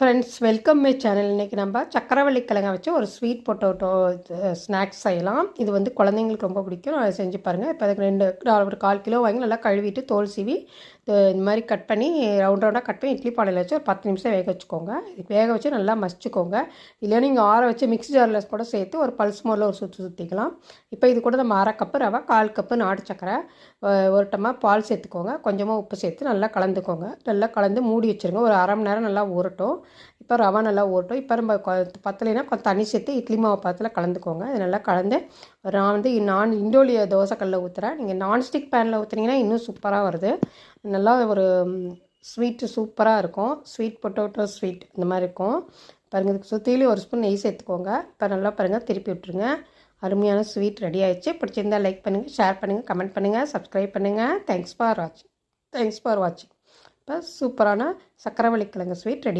Friends welcome my channel இன்றைக்கி நம்ம சக்கரவள்ளி கிழங்க வச்சு ஒரு ஸ்வீட் பொட்டோட்டோ ஸ்நாக்ஸ் செய்யலாம். இது வந்து குழந்தைங்களுக்கு ரொம்ப பிடிக்கும். அதை செஞ்சு பாருங்கள் இப்போ அதுக்கு ரெண்டு ஒரு கால் கிலோ வாங்கி நல்லா கழுவிட்டு தோல் சீவி இந்த மாதிரி கட் பண்ணி ரவுண்ட் ரவுண்டாக கட் பண்ணி இட்லி பானையில் வச்சு ஒரு பத்து நிமிஷம் வேக வச்சுக்கோங்க. வேக வச்சு நல்லா மசிச்சுக்கோங்க. இல்லை நீங்கள் ஆற வச்சு மிக்ஸி ஜாரில் கூட சேர்த்து ஒரு பல்ஸ் மோரில் ஒரு சுற்றி சுற்றிக்கலாம் இப்போ இது கூட நம்ம அரை கப்பு ரவை கால் கப்பு நாட்டு சக்கரை ஒரு டம்மா பால் சேர்த்துக்கோங்க. கொஞ்சமாக உப்பு சேர்த்து நல்லா கலந்துக்கோங்க. நல்லா கலந்து மூடி வச்சுருங்க. ஒரு அரை மணி நேரம் நல்லா ஊறட்டும். இப்போ ரவை நல்லா ஓட்டும் இப்போ நம்ம பத்தலைன்னா கொஞ்சம் தண்ணி சேர்த்து இட்லி மாவு பாத்தில் கலந்துக்கோங்க. இது நல்லா கலந்து நான் வந்து நான் இண்டோலிய தோசைக்கல்லில் ஊற்றுறேன் நீங்கள் நான்ஸ்டிக் பேனில் ஊற்றுனீங்கன்னா இன்னும் சூப்பராக வருது. நல்லா ஒரு ஸ்வீட்டு சூப்பராக இருக்கும். ஸ்வீட் பொட்டோட்டோ ஸ்வீட் இந்த மாதிரி இருக்கும். பாருங்கள் இதுக்கு சுற்றிலையும் ஒரு ஸ்பூன் நெய் சேர்த்துக்கோங்க. இப்போ நல்லா பாருங்கள் திருப்பி விட்ருங்க அருமையான ஸ்வீட் ரெடி ஆயிடுச்சு. பிடிச்சிருந்தால் லைக் பண்ணுங்கள் ஷேர் பண்ணுங்கள் கமெண்ட் பண்ணுங்கள் சப்ஸ்கிரைப் பண்ணுங்கள் தேங்க்ஸ் ஃபார் வாட்சிங் தேங்க்ஸ் ஃபார் வாட்சிங் இப்போ சூப்பரான சக்கரவள்ளி கிழங்கு ஸ்வீட் ரெடி